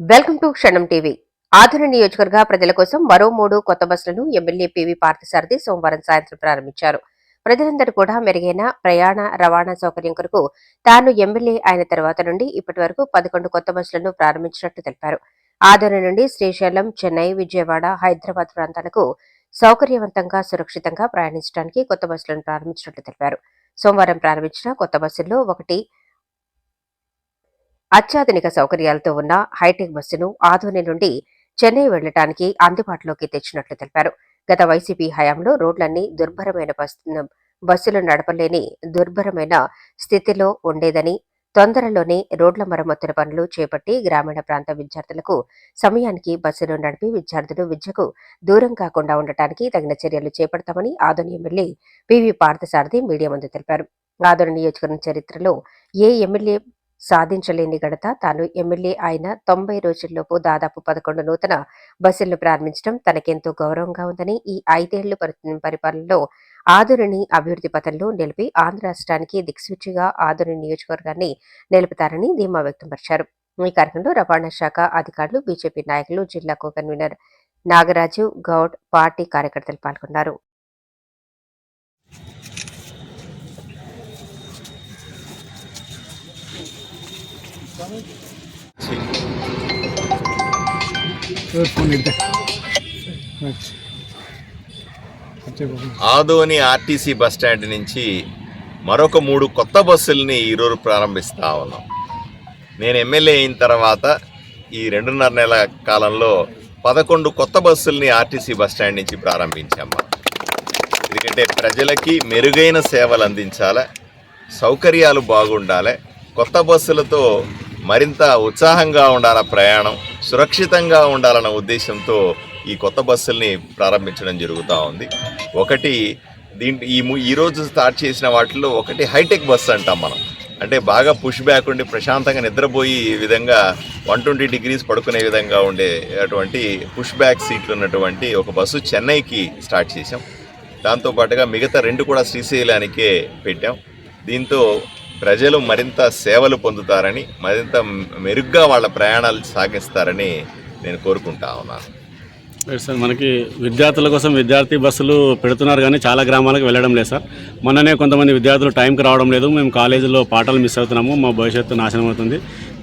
Welcome to Kshanam TV. ఆధున నియోజకవర్గ ప్రజల కోసం మరో మూడు కొత్త బస్సులను ఎమ్మెల్యే పివి పార్థసారథి సోమవారం సాయంత్రం ప్రారంభించారు. ప్రజలందరూ కూడా మెరుగైన ప్రయాణ రవాణా సౌకర్యం కొరకు తాను ఎమ్మెల్యే అయిన తర్వాత నుండి ఇప్పటి వరకు పదకొండు కొత్త బస్సులను ప్రారంభించినట్లు తెలిపారు. ఆధున నుండి శ్రీశైలం చెన్నై విజయవాడ హైదరాబాద్ ప్రాంతాలకు సౌకర్యవంతంగా సురక్షితంగా ప్రయాణించడానికి కొత్త బస్సులను ప్రారంభించినట్లు తెలిపారు. సోమవారం ప్రారంభించిన కొత్త బస్సుల్లో ఒకటి అత్యాధునిక సౌకర్యాలతో ఉన్న హైటెక్ బస్సును ఆధోని నుండి చెన్నై వెళ్ళడానికి అందుబాటులోకి తెచ్చినట్లు తెలిపారు. గత వైసీపీ హయాంలో రోడ్లన్నీ దుర్భరమైన బస్సు- బస్సులు నడపలేని దుర్భరమైన స్థితిలో ఉండేదని తొందరలోనే రోడ్ల మరమ్మతుల పనులు చేపట్టి గ్రామీణ ప్రాంత విద్యార్థులకు సమయానికి బస్సులు నడిపి విద్యార్థులు విద్యకు దూరం కాకుండా ఉండటానికి తగిన చర్యలు చేపడతామని Adoni MLA PV Parthasarathi media ముందు తెలిపారు. ఆదోని నియోజకవర్గం చరిత్రలో ఏ ఎమ్మెల్యే సాధించలేని ఘనత. తాను ఎమ్మెల్యే అయిన తొంభై రోజుల్లోపు దాదాపు పదకొండు నూతన బస్సులను ప్రారంభించడం తనకెంతో గౌరవంగా ఉందని ఈ ఐదేళ్ళు పరిపాలనలో ఆదురిని అభివృద్ధి పథంలో నిలిపి ఆంధ్ర రాష్ట్రానికి దిక్సూచిగా ఆదురి నియోజకవర్గాన్ని నిలుపుతారని ధీమా వ్యక్తంపరిచారు. ఈ కార్యక్రమంలో రవాణా శాఖ అధికారులు బీజేపీ నాయకులు జిల్లా co convener Nagaraju Goud party కార్యకర్తలు పాల్గొన్నారు. ఆదోని ఆర్టీసీ బస్ స్టాండ్ నుంచి మరొక మూడు కొత్త బస్సుల్ని ఈరోజు ప్రారంభిస్తా ఉన్నాం. నేను ఎమ్మెల్యే అయిన తర్వాత ఈ రెండున్నర నెల కాలంలో పదకొండు కొత్త బస్సుల్ని ఆర్టీసీ బస్ స్టాండ్ నుంచి ప్రారంభించాము ఎందుకంటే ప్రజలకి మెరుగైన సేవలు అందించాలి సౌకర్యాలు బాగుండాలి కొత్త బస్సులతో మరింత ఉత్సాహంగా ఉండాల ప్రయాణం సురక్షితంగా ఉండాలన్న ఉద్దేశంతో ఈ కొత్త బస్సుల్ని ప్రారంభించడం జరుగుతూ ఉంది. ఒకటి దీంట్లో ఈ ము- ఈ రోజు స్టార్ట్ చేసిన వాటిలో ఒకటి హైటెక్ బస్సు అంటాం మనం. అంటే బాగా పుష్ బ్యాక్ ఉండి ప్రశాంతంగా నిద్రపోయి ఈ విధంగా వన్ ట్వంటీ డిగ్రీస్ పడుకునే విధంగా ఉండే అటువంటి పుష్ బ్యాక్ సీట్లు ఉన్నటువంటి ఒక బస్సు చెన్నైకి స్టార్ట్ చేసాం దాంతోపాటుగా మిగతా రెండు కూడా శ్రీశైలానికే పెట్టాం. దీంతో ప్రజలు మరింత సేవలు పొందుతారని మరింత మెరుగ్గా వాళ్ళ ప్రయాణాలు సాగిస్తారని నేను కోరుకుంటా ఉన్నాను. లేదు సార్ మనకి విద్యార్థుల కోసం విద్యార్థి బస్సులు పెడుతున్నారు కానీ చాలా గ్రామాలకు వెళ్ళడం లేదు సార్. మొన్ననే కొంతమంది విద్యార్థులు టైంకి రావడం లేదు మేము కాలేజీలో పాఠాలు మిస్ అవుతున్నాము మా భవిష్యత్తు నాశనం అవుతుంది.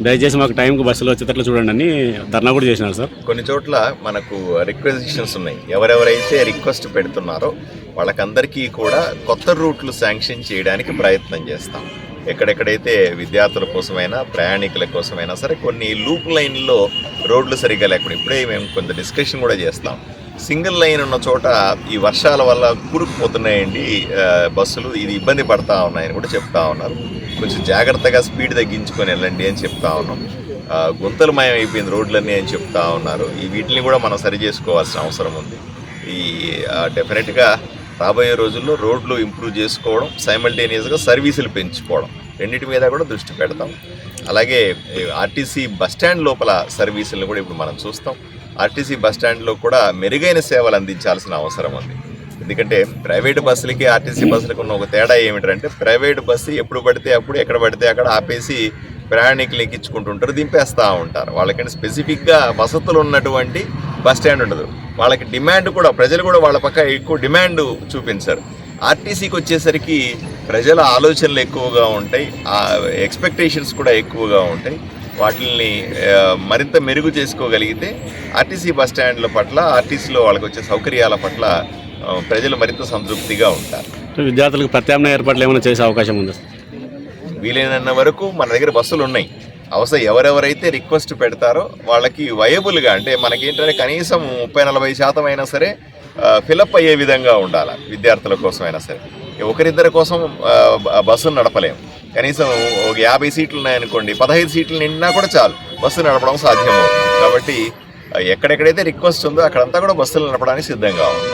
దయచేసి మాకు టైంకి బస్సులు వచ్చేటట్లు చూడండి అని ధర్నా కూడా చేసినారు సార్. కొన్ని చోట్ల మనకు రిక్వెజిషన్స్ ఉన్నాయి. ఎవరెవరైతే రిక్వెస్ట్ పెడుతున్నారో వాళ్ళకందరికీ కూడా కొత్త రూట్లు శాంక్షన్ చేయడానికి ప్రయత్నం చేస్తాం. ఎక్కడెక్కడైతే విద్యార్థుల కోసమైనా ప్రయాణికుల కోసమైనా సరే కొన్ని లూప్ లైన్లో రోడ్లు సరిగ్గా లేకుండా ఇప్పుడే మేము కొంత డిస్కషన్ కూడా చేస్తాం. సింగిల్ లైన్ ఉన్న చోట ఈ వర్షాల వల్ల కూరుకుపోతున్నాయండి బస్సులు. ఇది ఇబ్బంది పడతా ఉన్నాయని కూడా చెప్తా ఉన్నారు. కొంచెం జాగ్రత్తగా స్పీడ్ తగ్గించుకొని వెళ్ళండి అని చెప్తా ఉన్నాం. గుంతలు మాయమైపోయింది రోడ్లన్నీ అని చెప్తా ఉన్నారు. ఈ వీటిని కూడా మనం సరి చేసుకోవాల్సిన అవసరం ఉంది. ఈ డెఫినెట్గా రాబోయే రోజుల్లో రోడ్లు ఇంప్రూవ్ చేసుకోవడం సైమల్టేనియస్గా సర్వీసులు పెంచుకోవడం. రెండింటి మీద కూడా దృష్టి పెడతాం. అలాగే ఆర్టీసీ బస్ స్టాండ్ లోపల సర్వీసులను కూడా ఇప్పుడు మనం చూస్తాం. ఆర్టీసీ బస్ స్టాండ్లో కూడా మెరుగైన సేవలు అందించాల్సిన అవసరం ఉంది. ఎందుకంటే ప్రైవేట్ బస్సులకి ఆర్టీసీ బస్సులకు ఉన్న ఒక తేడా ఏమిటంటే ప్రైవేట్ బస్సు ఎప్పుడు పడితే అప్పుడు ఎక్కడ పడితే అక్కడ ఆపేసి ప్రయాణికులు ఎక్కించుకుంటుంటారు దింపేస్తూ ఉంటారు. వాళ్ళకంటే స్పెసిఫిక్గా వసతులు ఉన్నటువంటి బస్ స్టాండ్ ఉండదు. వాళ్ళకి డిమాండ్ కూడా ప్రజలు కూడా వాళ్ళ పక్క ఎక్కువ డిమాండ్ చూపించారు. ఆర్టీసీకి వచ్చేసరికి ప్రజల ఆలోచనలు ఎక్కువగా ఉంటాయి ఎక్స్పెక్టేషన్స్ కూడా ఎక్కువగా ఉంటాయి. వాటిని మరింత మెరుగు చేసుకోగలిగితే ఆర్టీసీ బస్ స్టాండ్ల పట్ల ఆర్టీసీలో వాళ్ళకి వచ్చే సౌకర్యాల పట్ల ప్రజలు మరింత సంతృప్తిగా ఉంటారు. విద్యార్థులకు ప్రత్యామ్నాయ ఏర్పాట్లు ఏమైనా చేసే అవకాశం ఉందా? వీలైనంత వరకు మన దగ్గర బస్సులు ఉన్నాయి. అవసరం ఎవరెవరైతే రిక్వెస్ట్ పెడతారో వాళ్ళకి వయబుల్గా అంటే మనకేంటంటే కనీసం ముప్పై నలభై శాతం అయినా సరే ఫిలప్ అయ్యే విధంగా ఉండాలి విద్యార్థుల కోసమైనా సరే. ఒకరిద్దరి కోసం బస్సును నడపలేము కనీసం ఒక యాభై సీట్లు ఉన్నాయనుకోండి పదహైదు సీట్లు నిండినా కూడా చాలు బస్సు నడపడం సాధ్యమవుతుంది. కాబట్టి ఎక్కడెక్కడైతే రిక్వెస్ట్ ఉందో అక్కడంతా కూడా బస్సులు నడపడానికి సిద్ధంగా ఉంది